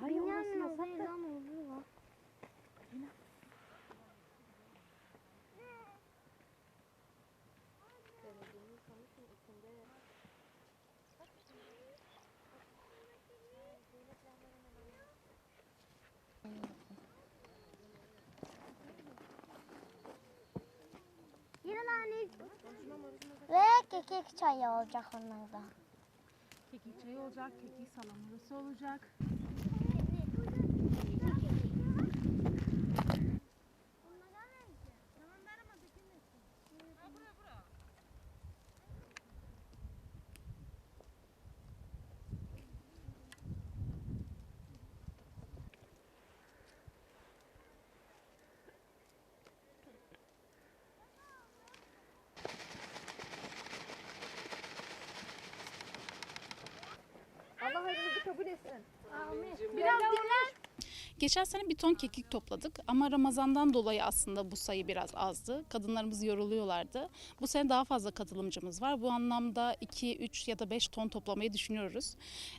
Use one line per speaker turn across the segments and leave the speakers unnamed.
Hayır orasına
Dünyanın
sat da.
lan oluyor. Yine anne. Ve kekik çayı olacak onlarda.
Kekik çayı olacak, kekik salamurası olacak.
Kabul etsin.
Biraz dinlen. Geçen sene bir ton kekik topladık ama Ramazan'dan dolayı aslında bu sayı biraz azdı. Kadınlarımız yoruluyorlardı. Bu sene daha fazla katılımcımız var. Bu anlamda 2, 3 ya da 5 ton toplamayı düşünüyoruz.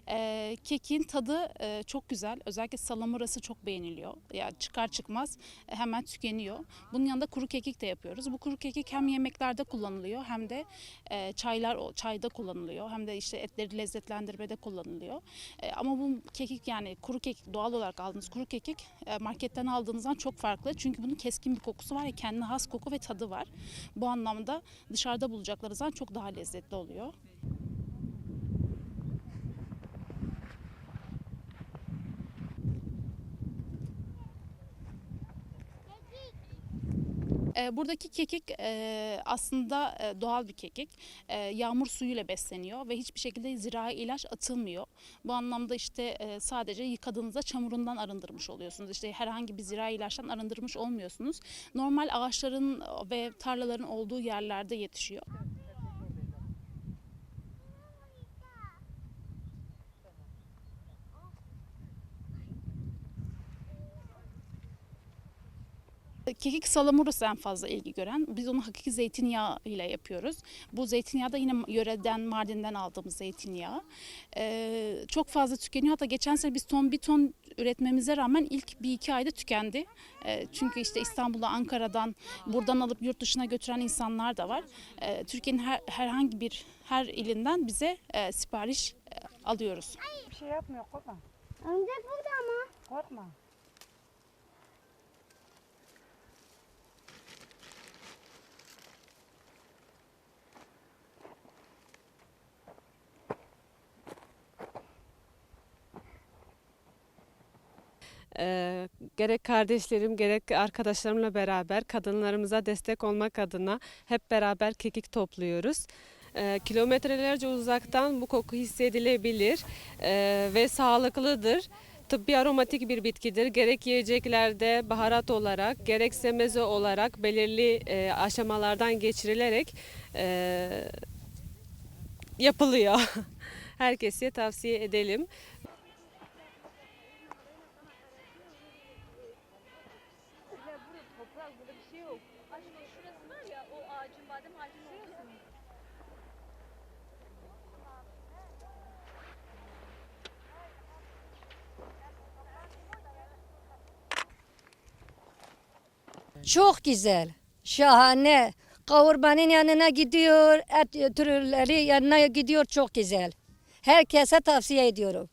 Ee, kekin tadı e, çok güzel. Özellikle salamurası çok beğeniliyor. Ya çıkar çıkmaz e, hemen tükeniyor. Bunun yanında kuru kekik de yapıyoruz. Bu kuru kekik hem yemeklerde kullanılıyor hem de e, çaylar çayda kullanılıyor. Hem de işte etleri lezzetlendirmede kullanılıyor. E, ama bu kekik yani kuru kekik doğal olarak aldığınız kuru kekik e, marketten aldığınızdan çok farklı. Çünkü bunun keskin bir kokusu var ya kendine has koku ve tadı var. Bu anlamda dışarıda bulacaklarınızdan çok daha lezzetli oluyor. E, Buradaki kekik e, aslında e, doğal bir kekik. E, Yağmur suyuyla besleniyor ve hiçbir şekilde zirai ilaç atılmıyor. Bu anlamda işte e, sadece yıkadığınızda çamurundan arındırmış oluyorsunuz. İşte herhangi bir zirai ilaçtan arındırmış olmuyorsunuz. Normal ağaçların ve tarlaların olduğu yerlerde yetişiyor. Kekik salamurası en fazla ilgi gören. Biz onu hakiki zeytinyağı ile yapıyoruz. Bu zeytinyağı da yine yöreden, Mardin'den aldığımız zeytinyağı. Ee, çok fazla tükeniyor. Hatta geçen sene biz ton bir ton üretmemize rağmen ilk bir iki ayda tükendi. Ee, çünkü işte İstanbul'da, Ankara'dan, buradan alıp yurt dışına götüren insanlar da var. Ee, Türkiye'nin her, herhangi bir her ilinden bize e, sipariş e, alıyoruz.
Bir şey yapmıyor korkma.
Örümcek burada ama.
Korkma.
Eee, gerek kardeşlerim gerek arkadaşlarımla beraber kadınlarımıza destek olmak adına hep beraber kekik topluyoruz. Eee, kilometrelerce uzaktan bu koku hissedilebilir eee, ve sağlıklıdır. Tıbbi aromatik bir bitkidir. Gerek yiyeceklerde baharat olarak gerekse meze olarak belirli eee, aşamalardan geçirilerek eee, yapılıyor. Herkese tavsiye edelim.
Çok güzel. Şahane. Kavurmanın yanına gidiyor, et türleri yanına gidiyor çok güzel. Herkese tavsiye ediyorum.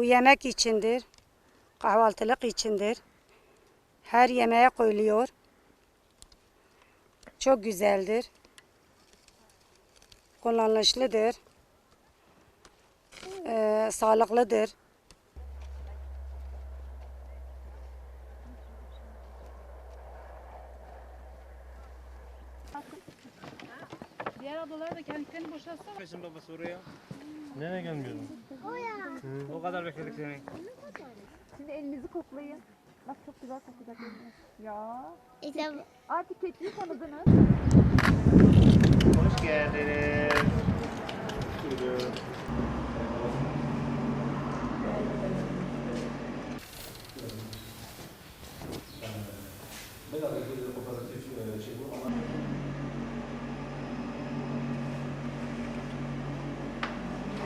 Bu yemek içindir. Kahvaltılık içindir. Her yemeğe koyuluyor. Çok güzeldir. Kullanışlıdır. Ee, sağlıklıdır.
Diğer ablalar da kendilerini boşaltsana.
Peşin babası oraya.
Nereye gelmiyorum?
O kadar bekledik seni.
Şimdi elinizi koklayın. Bak çok güzel kokacak eliniz. Ya.
İşte
Artık keçiyi tanıdınız.
Hoş geldiniz.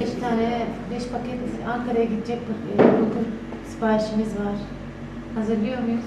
Beş tane, beş paket Ankara'ya gidecek e, bulgur siparişimiz var. Hazırlıyor muyuz?